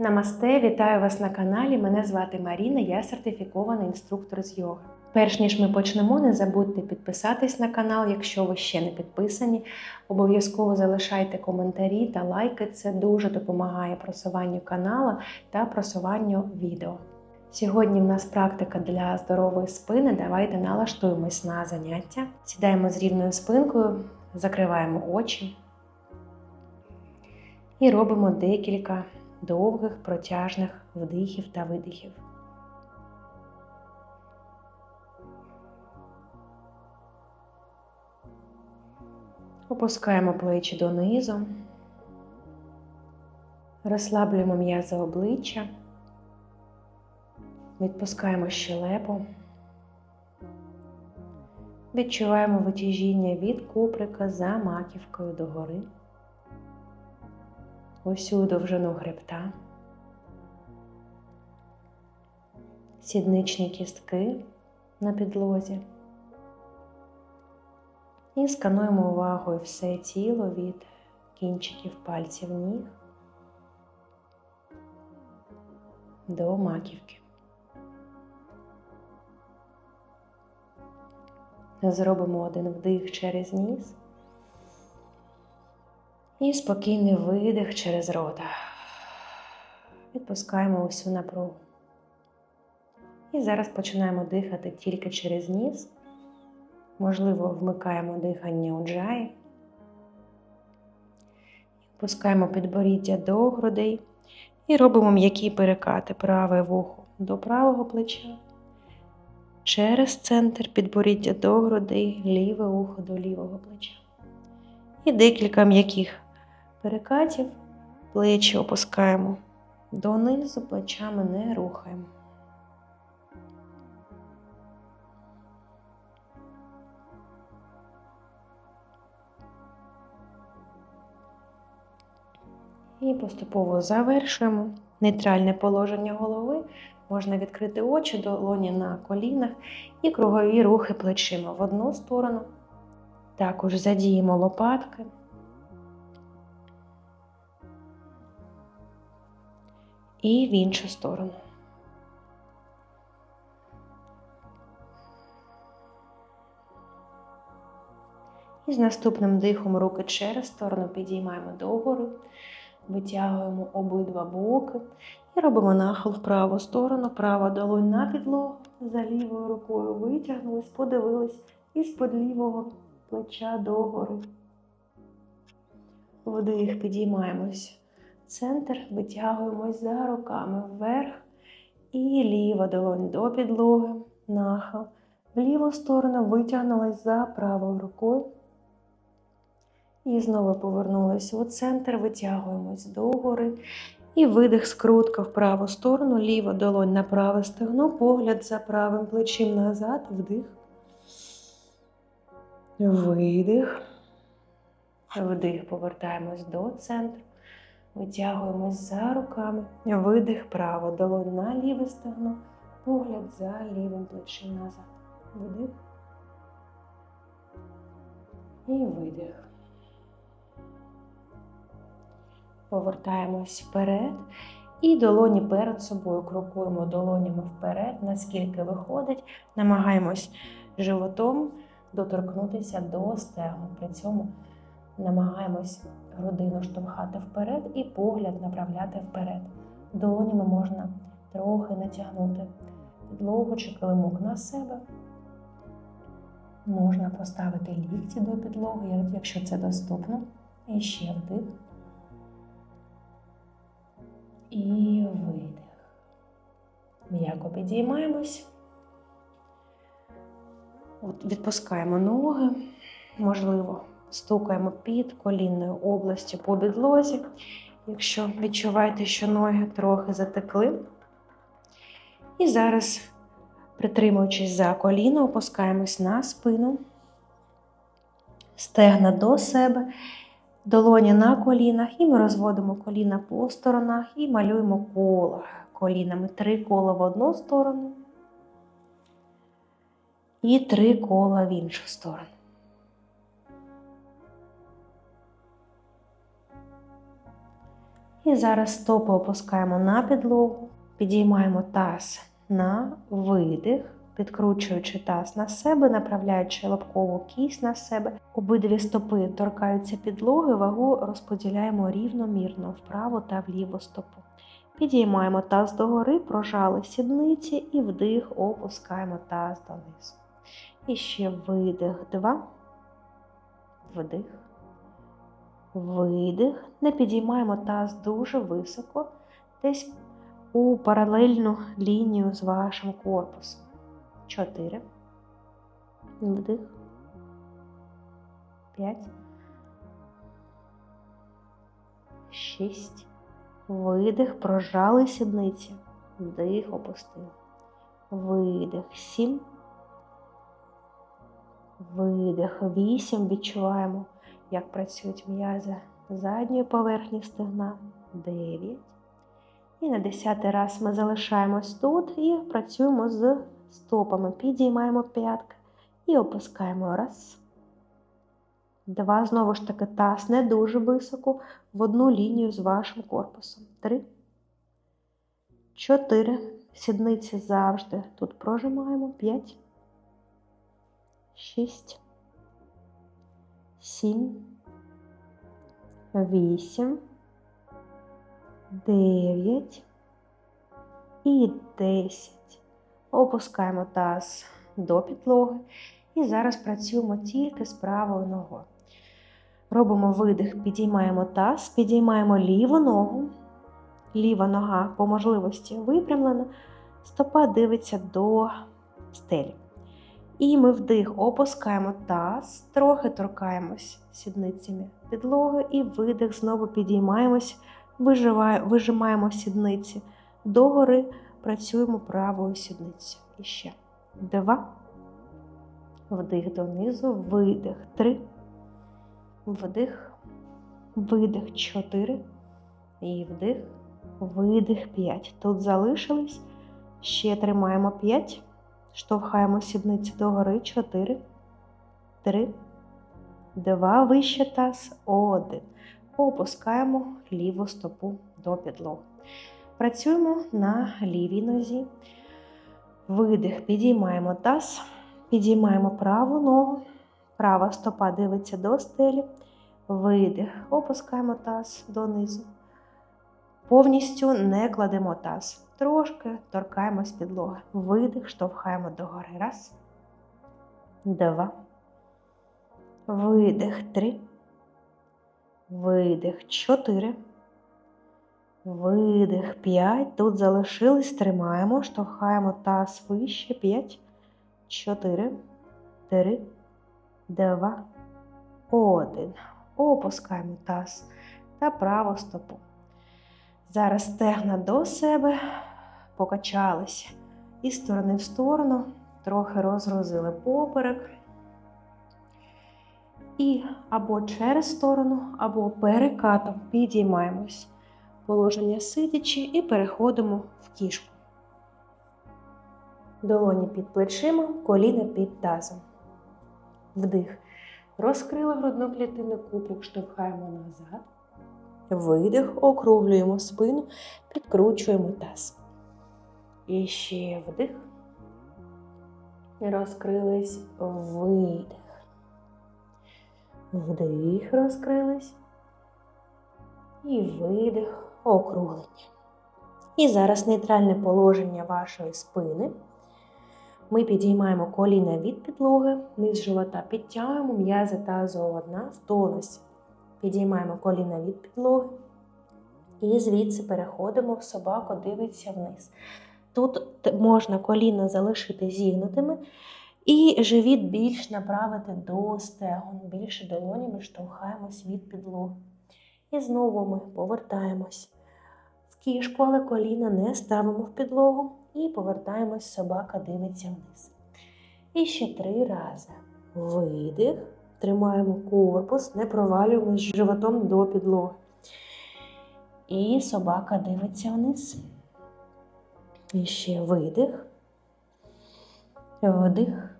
Намасте, вітаю вас на каналі. Мене звати Маріна, я сертифікований інструктор з йоги. Перш ніж ми почнемо, не забудьте підписатись на канал, якщо ви ще не підписані. Обов'язково залишайте коментарі та лайки. Це дуже допомагає просуванню каналу та просуванню відео. Сьогодні в нас практика для здорової спини. Давайте налаштуємось на заняття. Сідаємо з рівною спинкою, закриваємо очі і робимо декілька довгих протяжних вдихів та видихів. Опускаємо плечі донизу, розслаблюємо м'язи обличчя, відпускаємо щелепу, відчуваємо витяжіння від куприка за маківкою догори усю довжину хребта, сідничні кістки на підлозі. І скануємо увагою все тіло від кінчиків пальців ніг до маківки. Зробимо один вдих через ніс. І спокійний видих через рота. Відпускаємо усю напругу. І зараз починаємо дихати тільки через ніс. Можливо, вмикаємо дихання у джаї. Пускаємо підборіддя до грудей і робимо м'які перекати праве вухо до правого плеча. Через центр підборіддя до грудей, ліве ухо до лівого плеча. І декілька м'яких перекатів, плечі опускаємо донизу, плечами не рухаємо. І поступово завершуємо. Нейтральне положення голови. Можна відкрити очі, долоні на колінах і кругові рухи плечима в одну сторону. Також задіємо лопатки. І в іншу сторону. І з наступним дихом руки через сторону підіймаємо догори, витягуємо обидва боки і робимо нахил в праву сторону, права долонь на підлогу, за лівою рукою витягнулись, подивились і з-под лівого плеча догори. Вдих, підіймаємось центр, витягуємось за руками вверх і ліва долонь до підлоги, нахил. В ліву сторону витягнулись за правою рукою. І знову повернулись у центр, витягуємось догори. І видих скрутка в праву сторону, ліва долонь на праве стегно, погляд за правим плечим назад, вдих. Видих. Вдих, повертаємось до центру. Витягуємось за руками. Видих право, долонь на ліве стегно, погляд за лівим плечем назад. Вдих. І видих. Повертаємось вперед. І долоні перед собою крокуємо долонями вперед, наскільки виходить. Намагаємось животом доторкнутися до стегну. При цьому намагаємось грудину штовхати вперед і погляд направляти вперед. Долонями можна трохи натягнути підлогу чи килимок на себе. Можна поставити лікті до підлоги, якщо це доступно. І ще вдих. І видих. М'яко підіймаємось. От Відпускаємо ноги, можливо, стукаємо під колінною областю по підлозі, якщо відчуваєте, що ноги трохи затекли. І зараз, притримуючись за коліно, опускаємось на спину, стегна до себе, долоні на колінах, і ми розводимо коліна по сторонах і малюємо коло колінами. Три кола в одну сторону і три кола в іншу сторону. І зараз стопи опускаємо на підлогу, підіймаємо таз на видих, підкручуючи таз на себе, направляючи лобкову кість на себе. Обидві стопи торкаються підлоги, вагу розподіляємо рівномірно вправо та вліву стопу. Підіймаємо таз догори, прожали сідниці і вдих, опускаємо таз донизу. І ще видих, два, вдих, видих. Не підіймаємо таз дуже високо, десь у паралельну лінію з вашим корпусом. Чотири. Вдих. П'ять. Шість. Видих, прожали сідниці. Вдих, опустили. Видих. Сім. Видих. Вісім. Відчуваємо, як працюють м'язи задньої поверхні стегна. Дев'ять. І на десятий раз ми залишаємось тут і працюємо з стопами. Підіймаємо п'ятки і опускаємо. Раз. Два. Знову ж таки, таз не дуже високо в одну лінію з вашим корпусом. Три. Чотири. Сідниці завжди тут прожимаємо. П'ять. Шість. Сім. Вісім. Дев'ять. І десять. Опускаємо таз до підлоги. І зараз працюємо тільки з правою ногою. Робимо видих, підіймаємо таз, підіймаємо ліву ногу. Ліва нога по можливості випрямлена, стопа дивиться до стелі. І ми вдих опускаємо таз, трохи торкаємось сідницями підлоги, і видих, знову підіймаємось, вижимаємо сідниці догори, працюємо правою сідницею. І ще два. Вдих донизу, видих. Три. Вдих, видих 4. І вдих, видих 5. Тут залишились. Ще тримаємо 5. Штовхаємо сідниці догори. 4. 3. 2. Вище таз. 1. Опускаємо ліву стопу до підлоги. Працюємо на лівій нозі. Видих, підіймаємо таз, підіймаємо праву ногу. Права стопа дивиться до стелі. Видих. Опускаємо таз донизу. Повністю не кладемо таз. Трошки торкаємось підлоги. Видих, штовхаємо догори. Раз. Два. Видих. Три. Видих. Чотири. Видих. П'ять. Тут залишились. Тримаємо. Штовхаємо таз вище. П'ять. Чотири. Три два, один. Опускаємо таз та праву стопу. Зараз стегна до себе, покачалися із сторони в сторону, трохи розгрузили поперек. І або через сторону, або перекатом підіймаємось. Положення сидячи і переходимо в кішку. Долоні під плечима, коліна під тазом. Вдих. Розкрили грудну клітину, куприк штовхаємо назад. Видих, округлюємо спину, підкручуємо таз. І ще вдих. Розкрились видих. Вдих, розкрились. І видих, округлення. І зараз нейтральне положення вашої спини. Ми підіймаємо коліна від підлоги, низ живота підтягуємо, м'язи тазового дна в тонусі. Підіймаємо коліна від підлоги. І звідси переходимо в собаку, дивиться вниз. Тут можна коліна залишити зігнутими, і живіт більш направити до стегон, більше долонями штовхаємось від підлоги. І знову ми повертаємось в кішку, але коліна не ставимо в підлогу. І повертаємось, собака дивиться вниз. І ще три рази. Видих. Тримаємо корпус, не провалюємось животом до підлоги. І собака дивиться вниз. І ще видих. Вдих.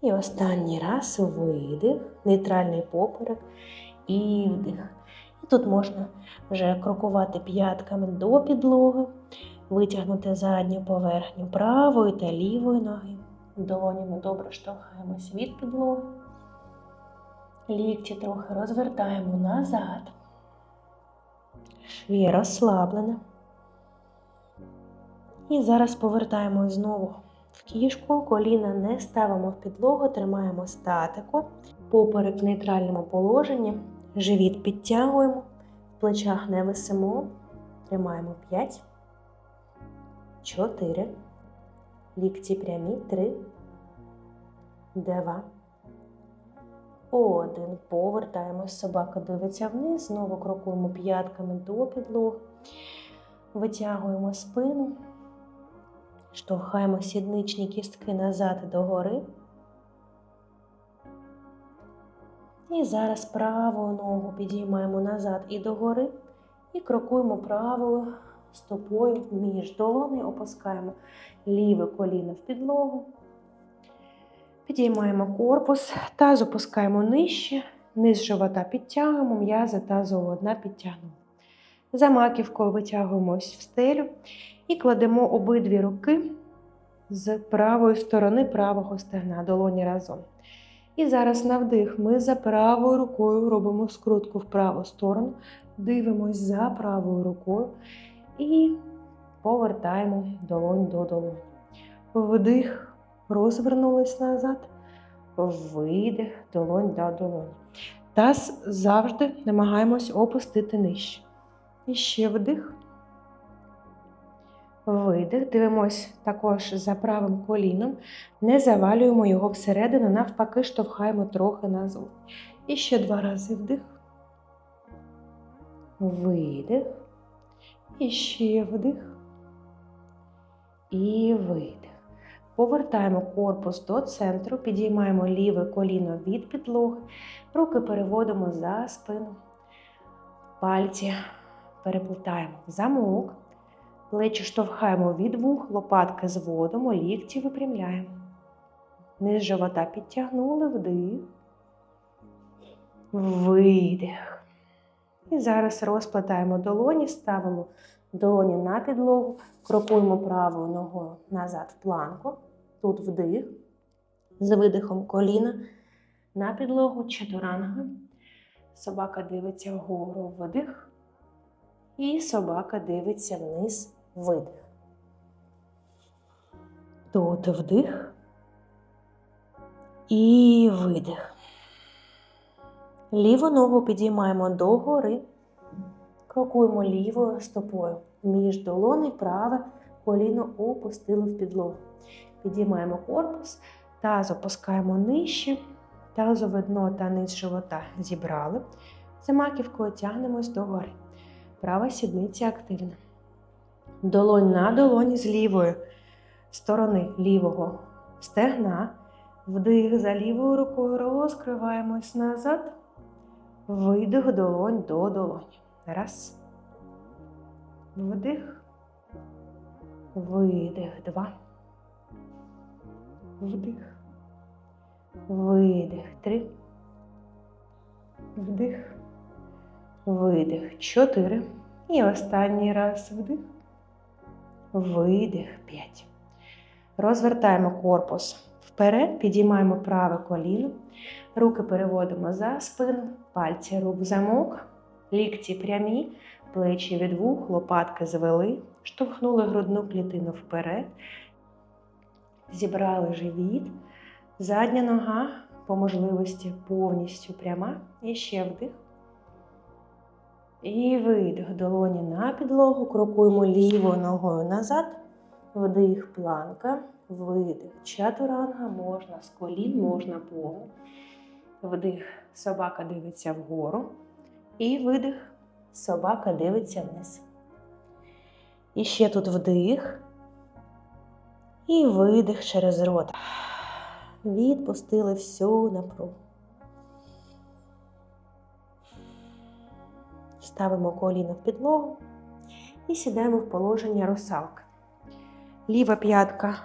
І останній раз видих, нейтральний поперек і вдих. І Тут можна вже крокувати п'ятками до підлоги, витягнути задню поверхню правої та лівої ноги. Долонями добре штовхаємось від підлоги. Лікті трохи розвертаємо назад. Швія розслаблена. І зараз повертаємось знову в кішку, коліна не ставимо в підлогу, тримаємо статику, поперек в нейтральному положенні, живіт підтягуємо, в плечах не висимо, тримаємо 5, 4, лікті прямі, 3, 2, 1. Повертаємось, собака дивиться вниз, знову крокуємо п'ятками до підлоги, витягуємо спину. Штовхаємо сідничні кістки назад догори. І зараз праву ногу підіймаємо назад і догори. І крокуємо правою стопою між долони, опускаємо ліве коліно в підлогу. Підіймаємо корпус, таз опускаємо нижче, низ живота підтягуємо, м'язи тазового дна підтягнемо. За маківкою витягуємось в стелю і кладемо обидві руки з правої сторони правого стегна, долоні разом. І зараз на вдих ми за правою рукою робимо скрутку в праву сторону, дивимось за правою рукою і повертаємо долонь до долоні. Вдих, розвернулись назад, видих, долонь до долоні. Таз завжди намагаємось опустити нижче. І ще вдих. Видих. Дивимось також за правим коліном. Не завалюємо його всередину, навпаки, штовхаємо трохи назад. І ще два рази вдих. Видих. І ще вдих. І видих. Повертаємо корпус до центру, підіймаємо ліве коліно від підлоги, руки переводимо за спину. Пальці переплетаємо замок, плечі штовхаємо від вух, лопатки зводимо, лікті випрямляємо. Низ живота підтягнули вдих, видих. І зараз розплетаємо долоні, ставимо долоні на підлогу, крокуємо правою ногою назад в планку. Тут вдих, з видихом коліна на підлогу чатуранга. Собака дивиться вгору видих. І собака дивиться вниз видих. Тут вдих і видих. Ліву ногу підіймаємо догори, крокуємо лівою стопою. Між долони праве коліно опустили в підлогу. Підіймаємо корпус, таз опускаємо нижче, тазове дно та низ живота зібрали. За маківкою тягнемось догори. Права сідниця активна. Долонь на долоні з лівої сторони лівого стегна. Вдих за лівою рукою розкриваємось назад. Видих долонь до долоні. Раз. Вдих. Видих. Два. Вдих. Видих. Три. Вдих. Видих. Чотири. І останній раз вдих. Видих. П'ять. Розвертаємо корпус вперед, підіймаємо праве коліно. Руки переводимо за спину, пальці рук в замок, лікті прямі, плечі від вух, лопатки звели, штовхнули грудну клітину вперед, зібрали живіт, задня нога по можливості повністю пряма. І ще вдих. І видих. Долоні на підлогу, крокуємо лівою ногою назад, вдих, планка, видих. Чатуранга можна з колін, можна повно. Вдих, собака дивиться вгору. І видих, собака дивиться вниз. І ще тут вдих. І видих через рот. Відпустили всю напругу. Ставимо коліно в підлогу і сідаємо в положення русалки. Ліва п'ятка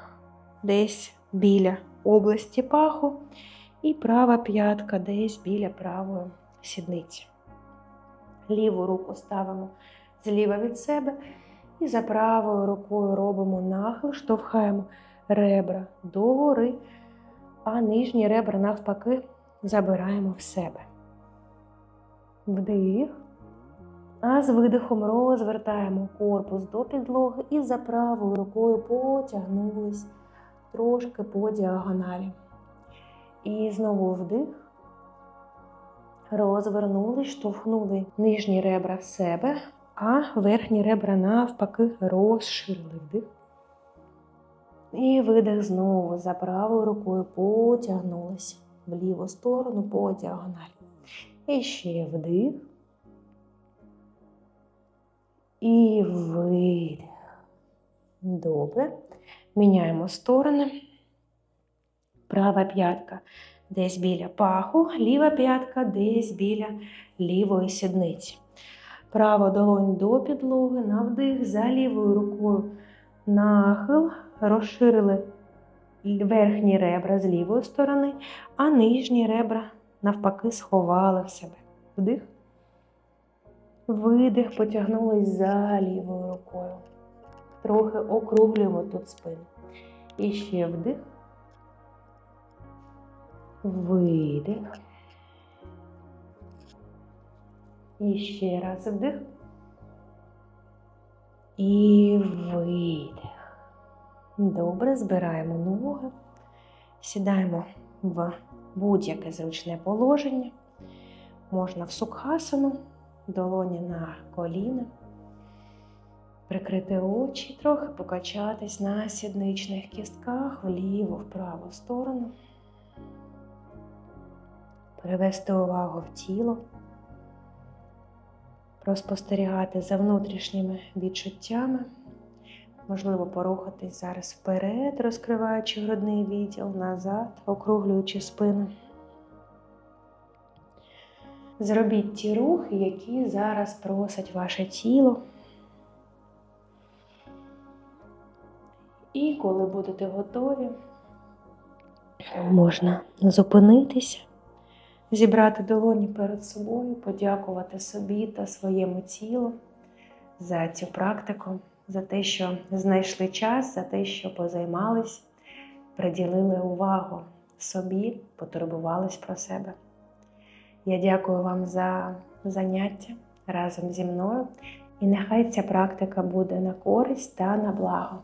десь біля області паху, і права п'ятка десь біля правої сідниці. Ліву руку ставимо зліва від себе і за правою рукою робимо нахил, штовхаємо ребра догори, а нижні ребра навпаки забираємо в себе. Вдих. А з видихом розвертаємо корпус до підлоги і за правою рукою потягнулись трошки по діагоналі. І знову вдих. Розвернулись, штовхнули нижні ребра в себе, а верхні ребра навпаки розширили вдих. І видих знову за правою рукою потягнулись в ліву сторону по діагоналі. І ще вдих. І видих. Добре. Міняємо сторони. Права п'ятка десь біля паху, ліва п'ятка десь біля лівої сідниці. Права долонь до підлоги, на вдих, за лівою рукою нахил, розширили верхні ребра з лівої сторони, а нижні ребра навпаки сховали в себе. Вдих. Видих, потягнулись за лівою рукою. Трохи округлюємо тут спину. І ще вдих. Видих. І ще раз вдих. І видих. Добре, збираємо ноги, сідаємо в будь-яке зручне положення. Можна в сукхасану, долоні на коліна, прикрити очі, трохи покачатись на сідничних кістках вліво, вправу сторону, перевести увагу в тіло, проспостерігати за внутрішніми відчуттями. Можливо, порухатись зараз вперед, розкриваючи грудний відділ, назад, округлюючи спину. Зробіть ті рухи, які зараз просить ваше тіло. І коли будете готові, можна зупинитися, зібрати долоні перед собою, подякувати собі та своєму тілу за цю практику, за те, що знайшли час, за те, що позаймались, приділили увагу собі, потурбувались про себе. Я дякую вам за заняття разом зі мною, і нехай ця практика буде на користь та на благо.